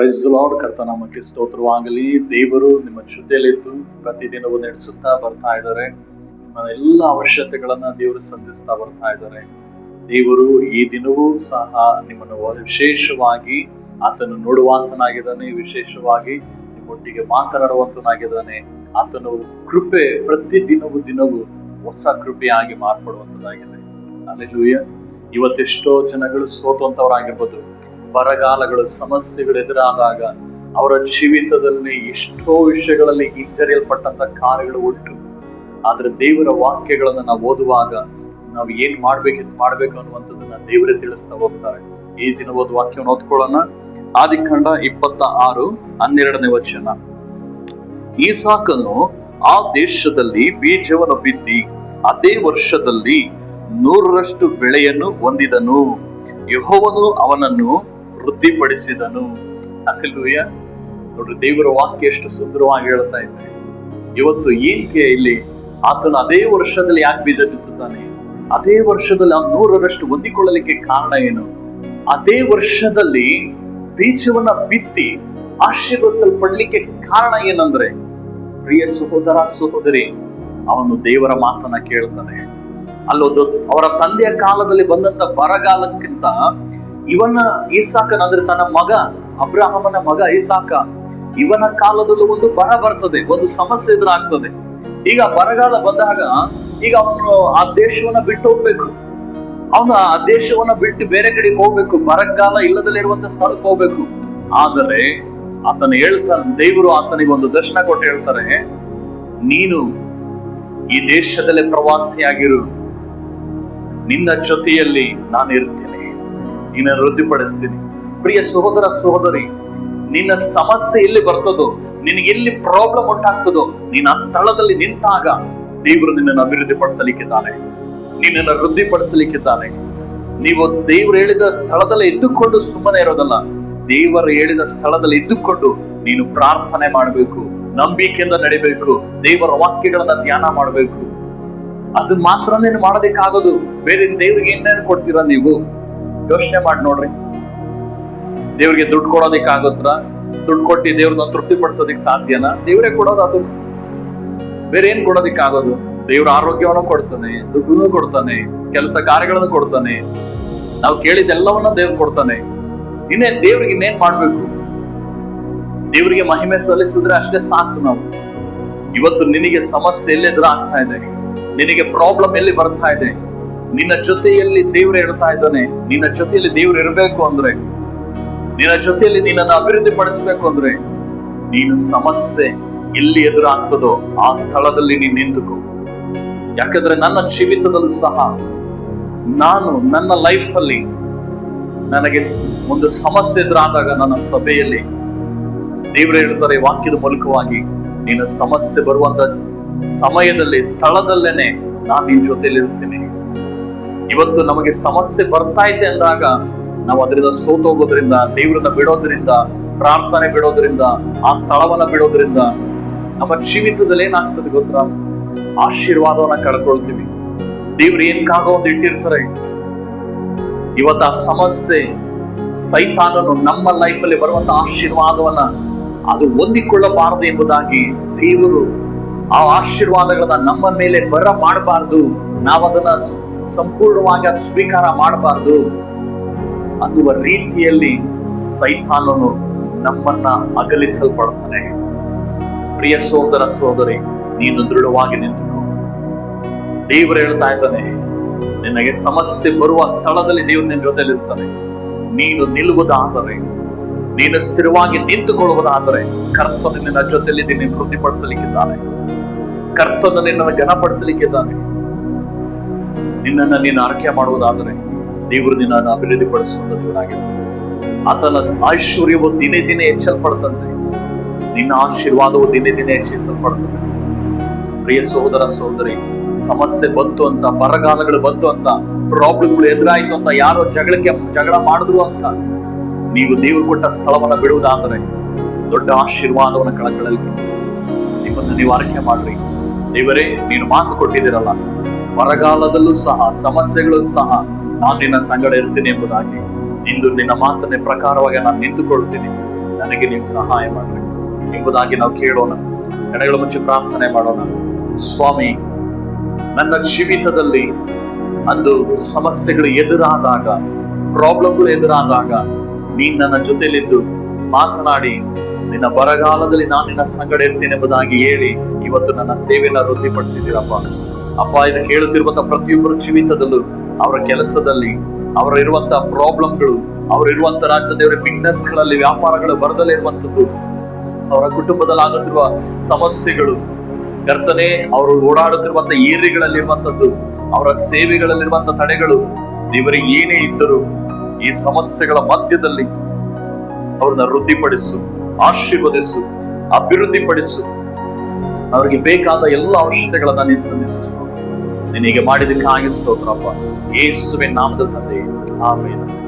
Price lord ನಮಗೆ ಸ್ತೋತ್ರವಾಗಲಿ. ದೇವರು ನಿಮ್ಮ ಜೊತೆಯಲ್ಲಿದ್ದು ಪ್ರತಿದಿನವೂ ನಡೆಸುತ್ತಾ ಬರ್ತಾ ಇದ್ದಾರೆ. ನಿಮ್ಮ ಎಲ್ಲ ಅವಶ್ಯಕತೆಗಳನ್ನ ದೇವರು ಸಂಧಿಸ್ತಾ ಬರ್ತಾ ಇದ್ದಾರೆ. ದೇವರು ಈ ದಿನವೂ ಸಹ ನಿಮ್ಮನ್ನು ವಿಶೇಷವಾಗಿ ಆತನು ನೋಡುವಂತನಾಗಿದ್ದಾನೆ, ವಿಶೇಷವಾಗಿ ನಿಮ್ಮೊಟ್ಟಿಗೆ ಮಾತನಾಡುವಂತನಾಗಿದ್ದಾನೆ. ಆತನು ಕೃಪೆ ಪ್ರತಿ ದಿನವೂ ದಿನವೂ ಹೊಸ ಕೃಪೆಯಾಗಿ ಮಾರ್ಪಡುವಂತದಾಗಿದೆ ಅಲ್ಲೆಲ್ಲೂಯ್ಯ ಇವತ್ತೆಷ್ಟೋ ಜನಗಳು ಸೋತುವಂತವರಾಗಿರ್ಬೋದು ಬರಗಾಲಗಳು, ಸಮಸ್ಯೆಗಳು ಎದುರಾದಾಗ ಅವರ ಜೀವಿತದಲ್ಲಿ ಎಷ್ಟೋ ವಿಷಯಗಳಲ್ಲಿ ಹಿಂಜರಿಯಲ್ಪಟ್ಟಂತ ಕಾರ್ಯಗಳು ಉಂಟು. ಆದ್ರೆ ದೇವರ ವಾಕ್ಯಗಳನ್ನ ನಾವು ಓದುವಾಗ ನಾವು ಏನ್ ಮಾಡ್ಬೇಕು ಮಾಡ್ಬೇಕು ಅನ್ನುವಂಥದ್ದನ್ನ ದೇವರೇ ತಿಳಿಸ್ತಾ ಹೋಗ್ತಾರೆ. ಈ ದಿನ ಒಂದು ವಾಕ್ಯವನ್ನು ಓದ್ಕೊಳ್ಳೋಣ. ಆದಿಖಂಡ ಇಪ್ಪತ್ತ ಆರು ಹನ್ನೆರಡನೇ ವಚನ. ಸಾಕನ್ನು ಆ ದೇಶದಲ್ಲಿ ಬೀಜವನ್ನು ಬಿತ್ತಿ, ಅದೇ ವರ್ಷದಲ್ಲಿ ನೂರರಷ್ಟು ಬೆಳೆಯನ್ನು ಹೊಂದಿದನು. ಯಹೋವನು ಅವನನ್ನು ವೃದ್ಧಿಪಡಿಸಿದನು ಅಲ್ಲೂಯ್ಯ ನೋಡ್ರಿ, ದೇವರ ವಾಕ್ಯ ಎಷ್ಟು ಸುಂದರವಾಗಿ ಹೇಳ್ತಾ ಇದ್ದಾರೆ. ಇವತ್ತು ಏನ್ಕೆ ಇಲ್ಲಿ ಆತನ ಅದೇ ವರ್ಷದಲ್ಲಿ ಯಾಕೆ ಬೀಜ ಬಿತ್ತುತ್ತಾನೆ ಅದೇ ವರ್ಷದಲ್ಲಿ ಆ ನೂರರಷ್ಟು ಹೊಂದಿಕೊಳ್ಳಲಿಕ್ಕೆ ಕಾರಣ ಏನು? ಅದೇ ವರ್ಷದಲ್ಲಿ ಬೀಜವನ್ನ ಬಿತ್ತಿ ಆಶೀರ್ವದಿಸಲ್ಪಡ್ಲಿಕ್ಕೆ ಕಾರಣ ಏನಂದ್ರೆ, ಪ್ರಿಯ ಸಹೋದರ ಸಹೋದರಿ, ಅವನು ದೇವರ ಮಾತನ್ನ ಕೇಳ್ತಾನೆ. ಅಲ್ಲೊಂದು ಅವರ ತಂದೆಯ ಕಾಲದಲ್ಲಿ ಬಂದಂತ ಬರಗಾಲಕ್ಕಿಂತ ಇವನ ಈಸಾಕನ ಅಂದ್ರೆ ತನ್ನ ಮಗ, ಅಬ್ರಾಹಮನ ಮಗ ಈಸಾಕ. ಇವನ ಕಾಲದಲ್ಲೂ ಒಂದು ಬರ ಬರ್ತದೆ, ಒಂದು ಸಮಸ್ಯೆ ಎದುರಾಗ್ತದೆ. ಈಗ ಬರಗಾಲ ಬಂದಾಗ, ಈಗ ಅವನು ಆ ದೇಶವನ್ನ ಬಿಟ್ಟು ಹೋಗ್ಬೇಕು. ಅವನು ಆ ದೇಶವನ್ನ ಬಿಟ್ಟು ಬೇರೆ ಕಡೆಗೆ ಹೋಗ್ಬೇಕು, ಬರಗಾಲ ಇಲ್ಲದಲ್ಲಿರುವಂತ ಸ್ಥಳಕ್ಕೆ ಹೋಗ್ಬೇಕು. ಆದರೆ ಆತನ ಹೇಳ್ತಾನೆ ದೇವರು ಆತನಿಗೆ ಒಂದು ದರ್ಶನ ಕೊಟ್ಟು ಹೇಳ್ತಾರೆ, ನೀನು ಈ ದೇಶದಲ್ಲೇ ಪ್ರವಾಸಿಯಾಗಿರು. ನಿನ್ನ ಜೊತೆಯಲ್ಲಿ ನಾನು ಇರ್ತೀನಿ. ನಿನ್ನ ವೃದ್ಧಿಪಡಿಸ್ತೀನಿ. ಪ್ರಿಯ ಸಹೋದರ ಸಹೋದರಿ, ನಿನ್ನ ಸಮಸ್ಯೆ ಎಲ್ಲಿ ಬರ್ತದೋ, ನಿನಗೆ ಎಲ್ಲಿ ಪ್ರಾಬ್ಲಮ್ ಉಂಟಾಗ್ತದೋ, ನೀನು ಆ ಸ್ಥಳದಲ್ಲಿ ನಿಂತಾಗ ದೇವರು ನಿನ್ನನ್ನು ಅಭಿವೃದ್ಧಿಪಡಿಸಲಿಕ್ಕಿದ್ದಾನೆ. ನಿನ್ನನ್ನು ವೃದ್ಧಿಪಡಿಸಲಿಕ್ಕಿದ್ದಾನೆ. ನೀವು ದೇವರು ಹೇಳಿದ ಸ್ಥಳದಲ್ಲಿ ಇದ್ದುಕೊಂಡು ಸುಮ್ಮನೆ ಇರೋದಲ್ಲ, ದೇವರು ಹೇಳಿದ ಸ್ಥಳದಲ್ಲಿ ಇದ್ದುಕೊಂಡು ನೀನು ಪ್ರಾರ್ಥನೆ ಮಾಡಬೇಕು, ನಂಬಿಕೆಯಿಂದ ನಡಿಬೇಕು, ದೇವರ ವಾಕ್ಯಗಳನ್ನ ಧ್ಯಾನ ಮಾಡಬೇಕು. ಅದು ನೀನು ಮಾಡೋದಕ್ಕಾಗೋದು ಬೇರೆ ದೇವ್ರಿಗೆ ಏನೇನು ಕೊಡ್ತೀರಾ ನೀವು? ಯೋಚನೆ ಮಾಡಿ ನೋಡ್ರಿ. ದೇವ್ರಿಗೆ ದುಡ್ಡು ಕೊಡೋದಕ್ಕಾಗುತ್ತಾ? ದುಡ್ಡು ಕೊಟ್ಟು ದೇವ್ರನ್ನ ತೃಪ್ತಿ ಪಡಿಸೋದಿಕ್ ಸಾಧ್ಯನಾ? ದೇವ್ರೇ ಕೊಡೋದು ಅದು. ಬೇರೆ ಏನ್ ಆಗೋದು ದೇವ್ರ ಆರೋಗ್ಯವನ್ನು ಕೊಡ್ತಾನೆ, ದುಡ್ಡನ್ನು ಕೊಡ್ತಾನೆ, ಕೆಲಸ ಕಾರ್ಯಗಳನ್ನು ಕೊಡ್ತಾನೆ. ನಾವು ಕೇಳಿದೆಲ್ಲವನ್ನ ದೇವ್ರು ಕೊಡ್ತಾನೆ. ಇನ್ನೇ ದೇವ್ರಿಗೆ ಇನ್ನೇನ್ ಮಾಡ್ಬೇಕು? ದೇವರಿಗೆ ಮಹಿಮೆ ಸಲ್ಲಿಸಿದ್ರೆ ಅಷ್ಟೇ ಸಾಕು ನಾವು. ಇವತ್ತು ನಿನಗೆ ಸಮಸ್ಯೆ ಎಲ್ಲಿ ಆಗ್ತಾ ಇದೆ. ನಿನಗೆ ಪ್ರಾಬ್ಲಮ್ ಎಲ್ಲಿ ಬರ್ತಾ ಇದೆ? ನಿನ್ನ ಜೊತೆಯಲ್ಲಿ ದೇವ್ರು ಹೇಳ್ತಾ ಇದ್ದಾನೆ. ನಿನ್ನ ಜೊತೆಯಲ್ಲಿ ದೇವ್ರು ಇರಬೇಕು ಅಂದ್ರೆ, ನಿನ್ನ ಜೊತೆಯಲ್ಲಿ ನಿನ್ನನ್ನು ಅಭಿವೃದ್ಧಿ ಪಡಿಸ್ಬೇಕು ಅಂದ್ರೆ, ನೀನು ಸಮಸ್ಯೆ ಎಲ್ಲಿ ಎದುರಾಗ್ತದೋ ಆ ಸ್ಥಳದಲ್ಲಿ ನೀನು ನಿಂತುಕೋ. ಯಾಕಂದ್ರೆ ನನ್ನ ಜೀವಿತದಲ್ಲೂ ಸಹ ನಾನು ನನ್ನ ಲೈಫ್ ಅಲ್ಲಿ ನನಗೆ ಒಂದು ಸಮಸ್ಯೆ ಎದುರಾದಾಗ ನನ್ನ ಸಭೆಯಲ್ಲಿ ದೇವರು ಹೇಳ್ತಾರೆ ವಾಕ್ಯದ ಮೂಲಕವಾಗಿ ನಿನ್ನ ಸಮಸ್ಯೆ ಬರುವಂತ ಸಮಯದಲ್ಲಿ, ಸ್ಥಳದಲ್ಲೇನೆ ನಾನು ನಿನ್ ಜೊತೆಯಲ್ಲಿರ್ತೀನಿ ಇವತ್ತು ನಮಗೆ ಸಮಸ್ಯೆ ಬರ್ತಾ ಇದೆ ಅಂದಾಗ ನಾವು ಅದರಿಂದ ಸೋತೋಗೋದ್ರಿಂದ ದೇವರನ್ನ ಬಿಡೋದ್ರಿಂದ, ಪ್ರಾರ್ಥನೆ ಬಿಡೋದ್ರಿಂದ, ಆ ಸ್ಥಳವನ್ನ ಬಿಡೋದ್ರಿಂದ ನಮ್ಮ ಜೀವಿತದಲ್ಲಿ ಏನಾಗ್ತದೆ ಗೊತ್ತಾ? ಆಶೀರ್ವಾದವನ್ನ ಕಳ್ಕೊಳ್ತೀವಿ. ದೇವ್ರು ಏನ್ಕಾಗೋ ಒಂದು ಇಟ್ಟಿರ್ತಾರೆ? ಇವತ್ತು ಸಮಸ್ಯೆ ಸೈತಾನನು ನಮ್ಮ ಲೈಫ್ ಅಲ್ಲಿ ಬರುವಂತ ಆಶೀರ್ವಾದವನ್ನ ಅದು ಹೊಂದಿಕೊಳ್ಳಬಾರದು ಎಂಬುದಾಗಿ ದೇವರು ಆ ಆಶೀರ್ವಾದಗಳನ್ನ ನಮ್ಮ ಮೇಲೆ ಬರ ಮಾಡಬಾರ್ದು. ನಾವದನ್ನ ಸಂಪೂರ್ಣವಾಗಿ ಅದು ಸ್ವೀಕಾರ ಮಾಡಬಾರ್ದು ಅನ್ನುವ ರೀತಿಯಲ್ಲಿ ಸೈತಾನನು ನಮ್ಮನ್ನ ಅಗಲಿಸಲ್ಪಡ್ತಾನೆ ಪ್ರಿಯ ಸೋದರ ಸೋದರಿ, ನೀನು ದೃಢವಾಗಿ ನಿಂತುಕೋ. ದೇವರು ಹೇಳ್ತಾ ಇದ್ದಾನೆ, ನಿನಗೆ ಸಮಸ್ಯೆ ಬರುವ ಸ್ಥಳದಲ್ಲಿ ದೇವರು ನಿನ್ನ ಜೊತೆಲಿ ಇರ್ತಾನೆ. ನೀನು ನಿಲ್ಲುವುದಾದರೆ ನೀನು ಸ್ಥಿರವಾಗಿ ನಿಂತುಕೊಳ್ಳುವುದಾದರೆ ಕರ್ತನು ನಿನ್ನ ಜೊತೆಯಲ್ಲಿ ನಿನ್ನ ವೃದ್ಧಿಪಡಿಸಲಿಕ್ಕಿದ್ದಾನೆ ಕರ್ತನು ನಿನ್ನನ್ನು ಘನಪಡಿಸಲಿಕ್ಕಿದ್ದಾನೆ. ನಿನ್ನನ್ನು ನೀನು ಆರೈಕೆ ಮಾಡುವುದಾದರೆ ದೇವರು ನಿನ್ನನ್ನು ಅಭಿವೃದ್ಧಿಪಡಿಸುವಂತ ದೇವರಾಗಿದೆ ಆತನ ಐಶ್ವರ್ಯವು ದಿನೇ ದಿನೇ ಹೆಚ್ಚಲ್ಪಡ್ತಂತೆ ನಿನ್ನ ಆಶೀರ್ವಾದವು ದಿನೇ ದಿನೇ ಹೆಚ್ಚಿಸಲ್ಪಡ್ತದೆ ಪ್ರಿಯ ಸಹೋದರ ಸಹೋದರಿ, ಸಮಸ್ಯೆ ಬಂತು ಅಂತ, ಬರಗಾಲಗಳು ಬಂತು ಅಂತ, ಪ್ರಾಬ್ಲಮ್ಗಳು ಎದುರಾಯಿತು ಅಂತ, ಯಾರೋ ಜಗಳಕ್ಕೆ ಜಗಳ ಮಾಡಿದ್ರು ಅಂತ, ನೀವು ದೇವರು ಕೊಟ್ಟ ಸ್ಥಳವನ್ನ ಬಿಡುವುದಾದರೆ ದೊಡ್ಡ ಆಶೀರ್ವಾದವನ್ನು ಕಳಕಳಲಿಕ್ಕೆ ನಿಮ್ಮನ್ನು ನೀವು ಆರೈಕೆ ಮಾಡ್ರಿ. ದೇವರೇ, ನೀನು ಮಾತು ಕೊಟ್ಟಿದ್ದೀರಲ್ಲ. ಬರಗಾಲದಲ್ಲೂ ಸಹ ಸಮಸ್ಯೆಗಳು ಸಹ ನಾನು ನಿನ್ನ ಸಂಗಡ ಇರ್ತೀನಿ ಎಂಬುದಾಗಿ ಇಂದು ನಿನ್ನ ಮಾತನ್ನೇ ಪ್ರಕಾರವಾಗಿ ನಾನು ನಿಂತುಕೊಳ್ತೀನಿ. ನನಗೆ ನೀವು ಸಹಾಯ ಮಾಡ್ರಿ ಎಂಬುದಾಗಿ ನಾವು ಕೇಳೋಣ. ಕಡೆಗಳ ಮುಚ್ಚಿ ಪ್ರಾರ್ಥನೆ ಮಾಡೋಣ. ಸ್ವಾಮಿ, ನನ್ನ ಜೀವಿತದಲ್ಲಿ ಅಂದು ಸಮಸ್ಯೆಗಳು ಎದುರಾದಾಗ ಪ್ರಾಬ್ಲಮ್ಗಳು ಎದುರಾದಾಗ ನೀನ್ ನನ್ನ ಜೊತೆಲಿದ್ದು ಮಾತನಾಡಿ, ನಿನ್ನ ಬರಗಾಲದಲ್ಲಿ ನಾನು ನಿನ್ನ ಸಂಗಡ ಇರ್ತೇನೆ ಎಂಬುದಾಗಿ ಹೇಳಿ ಇವತ್ತು ನನ್ನ ಸೇವೆಯನ್ನು ವೃದ್ಧಿಪಡಿಸಿದ್ದೀರಪ್ಪ. ಅಪ್ಪ ಇದು ಕೇಳುತ್ತಿರುವಂತಹ ಪ್ರತಿಯೊಬ್ಬರ ಜೀವಿತದಲ್ಲೂ ಅವರ ಕೆಲಸದಲ್ಲಿ ಅವರ ಇರುವಂತಹ ಪ್ರಾಬ್ಲಮ್ಗಳು ಅವರಿರುವಂತಹ ರಾಜ್ಯದ ಬಿಸ್ನೆಸ್ಗಳಲ್ಲಿ ವ್ಯಾಪಾರಗಳು ಬರದಲ್ಲೇ ಇರುವಂತದ್ದು ಅವರ ಕುಟುಂಬದಲ್ಲಿ ಆಗುತ್ತಿರುವ ಸಮಸ್ಯೆಗಳು, ಕರ್ತನೆ, ಅವರು ಓಡಾಡುತ್ತಿರುವಂತಹ ಏರಿಗಳಲ್ಲಿರುವಂತದ್ದು ಅವರ ಸೇವೆಗಳಲ್ಲಿರುವಂತಹ ತಡೆಗಳು ಇವರಿಗೆ ಏನೇ ಇದ್ದರೂ ಈ ಸಮಸ್ಯೆಗಳ ಮಧ್ಯದಲ್ಲಿ ಅವ್ರನ್ನ ವೃದ್ಧಿಪಡಿಸು, ಆಶೀರ್ವದಿಸು, ಅಭಿವೃದ್ಧಿಪಡಿಸು. ಅವರಿಗೆ ಬೇಕಾದ ಎಲ್ಲ ಔಷಧಿಗಳನ್ನ ನೀನು ಸ್ವಾಮಿ. ನೀನು ಹೀಗೆ ಮಾಡಿದಕ್ಕಾಗಿ ಸ್ತೋತ್ರಪ್ಪ ಯೇಸುವಿನ ನಾಮದ ತಂದೆ ಆಮೇಲೆ